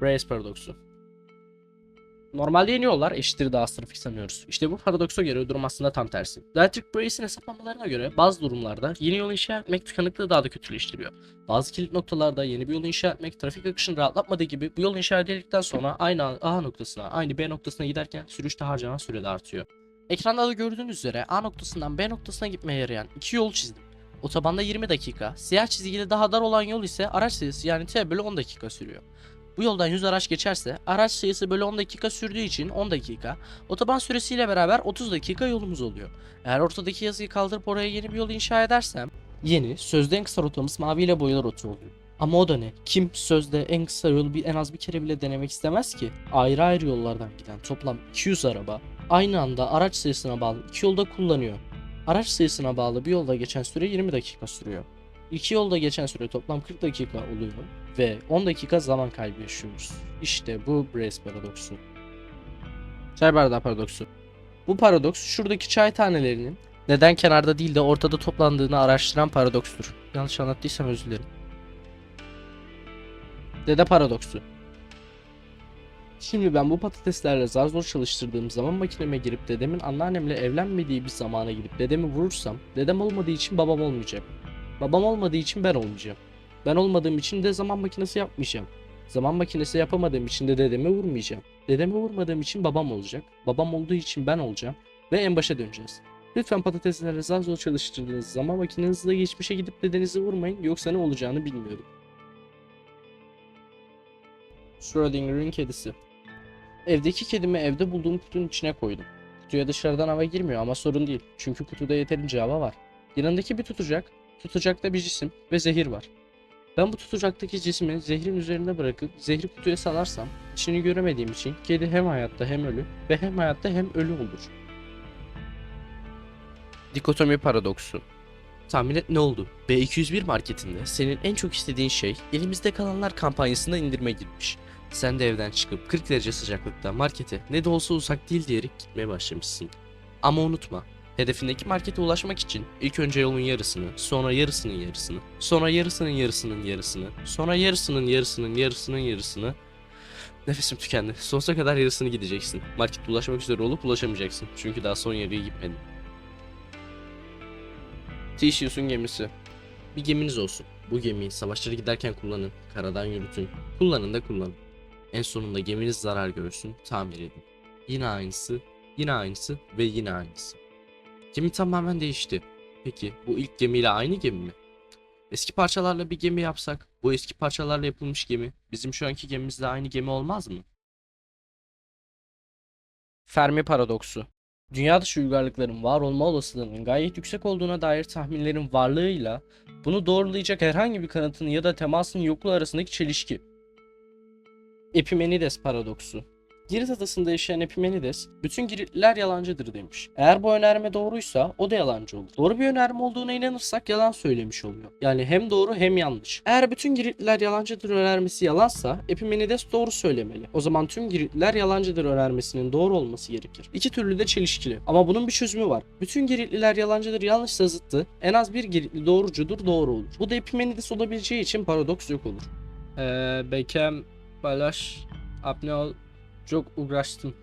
Brace paradoksu. Normalde yeni yollar eşittir trafik sanıyoruz. İşte bu paradoksa göre durum aslında tam tersi. Dietrich Brace'in hesaplamalarına göre bazı durumlarda yeni yol inşa etmek tıkanıklığı daha da kötüleştiriyor. Bazı kilit noktalarda yeni bir yol inşa etmek trafik akışını rahatlatmadığı gibi bu yol inşa edildikten sonra aynı A noktasına aynı B noktasına giderken sürüşte harcanan süre de artıyor. Ekranda da gördüğünüz üzere A noktasından B noktasına gitmeye yarayan iki yol çizdim. Otobanda 20 dakika, siyah çizgili daha dar olan yol ise araç sayısı yani T bölü 10 dakika sürüyor. Bu yoldan 100 araç geçerse araç sayısı bölü 10 dakika sürdüğü için 10 dakika, otoban süresiyle beraber 30 dakika yolumuz oluyor. Eğer ortadaki yazıyı kaldırıp oraya yeni bir yol inşa edersem yeni, sözde en kısa rotamız maviyle boyalı rota oluyor. Ama o da ne? Kim sözde en kısa yolu bir, en az bir kere bile denemek istemez ki? Ayrı ayrı yollardan giden toplam 200 araba aynı anda araç sayısına bağlı iki yolda kullanıyor. Araç sayısına bağlı bir yolda geçen süre 20 dakika sürüyor. İki yolda geçen süre toplam 40 dakika oluyor ve 10 dakika zaman kaybı yaşıyoruz. İşte bu Brace paradoksu. Çay bardağı paradoksu. Bu paradoks şuradaki çay tanelerinin neden kenarda değil de ortada toplandığını araştıran paradokstur. Yanlış anlattıysam özür dilerim. Dede paradoksu. Şimdi ben bu patateslerle zar zor çalıştırdığım zaman makineme girip dedemin anneannemle evlenmediği bir zamana gidip dedemi vurursam dedem olmadığı için babam olmayacak. Babam olmadığı için ben olmayacağım. Ben olmadığım için de zaman makinesi yapmayacağım. Zaman makinesi yapamadığım için de dedemi vurmayacağım. Dedemi vurmadığım için babam olacak. Babam olduğu için ben olacağım. Ve en başa döneceğiz. Lütfen patateslerle zar zor çalıştırdığınız zaman makinenizle geçmişe gidip dedenizi vurmayın yoksa ne olacağını bilmiyorum. Schrödinger'in kedisi. Evdeki kedimi evde bulduğum kutunun içine koydum. Kutuya dışarıdan hava girmiyor ama sorun değil. Çünkü kutuda yeterince hava var. Yanındaki bir tutacak, tutacakta bir cisim ve zehir var. Ben bu tutucaktaki cismi zehrin üzerine bırakıp zehri kutuya salarsam içini göremediğim için kedi hem hayatta hem ölü ve hem hayatta hem ölü olur. Dikotomi paradoksu. Tahmin et ne oldu? B201 marketinde senin en çok istediğin şey elimizde kalanlar kampanyasında indirime girmiş. Sen de evden çıkıp 40 derece sıcaklıkta markete ne de olsa uzak değil diyerek gitmeye başlamışsın. Ama unutma, hedefindeki markete ulaşmak için ilk önce yolun yarısını, sonra yarısının yarısını, sonra yarısının yarısının yarısını, sonra yarısının yarısının yarısının yarısını Nefesim tükendi. Sonsuza kadar yarısını gideceksin. Markete ulaşmak üzere olup ulaşamayacaksın. Çünkü daha son yarıya gitmedin. Theseus'un gemisi. Bir geminiz olsun. Bu gemiyi savaşlara giderken kullanın. Karadan yürütün. Kullanın da kullanın. En sonunda geminiz zarar görsün. Tamir edin. Yine aynısı, yine aynısı ve yine aynısı. Gemi tamamen değişti. Peki bu ilk gemiyle aynı gemi mi? Eski parçalarla bir gemi yapsak, bu eski parçalarla yapılmış gemi bizim şu anki gemimizle aynı gemi olmaz mı? Fermi paradoksu. Dünya dışı uygarlıkların var olma olasılığının gayet yüksek olduğuna dair tahminlerin varlığıyla bunu doğrulayacak herhangi bir kanıtın ya da temasın yokluğu arasındaki çelişki. Epimenides paradoksu. Girit adasında yaşayan Epimenides, bütün Giritliler yalancıdır demiş. Eğer bu önerme doğruysa o da yalancı olur. Doğru bir önerme olduğuna inanırsak yalan söylemiş oluyor. Yani hem doğru hem yanlış. Eğer bütün Giritliler yalancıdır önermesi yalansa Epimenides doğru söylemeli. O zaman tüm Giritliler yalancıdır önermesinin doğru olması gerekir. İki türlü de çelişkili. Ama bunun bir çözümü var. Bütün Giritliler yalancıdır yanlışsa zıttı. En az bir Giritli doğrucudur doğru olur. Bu da Epimenides olabileceği için paradoks yok olur. Eee Bekem, Balaş, Abneol çok uğraştım.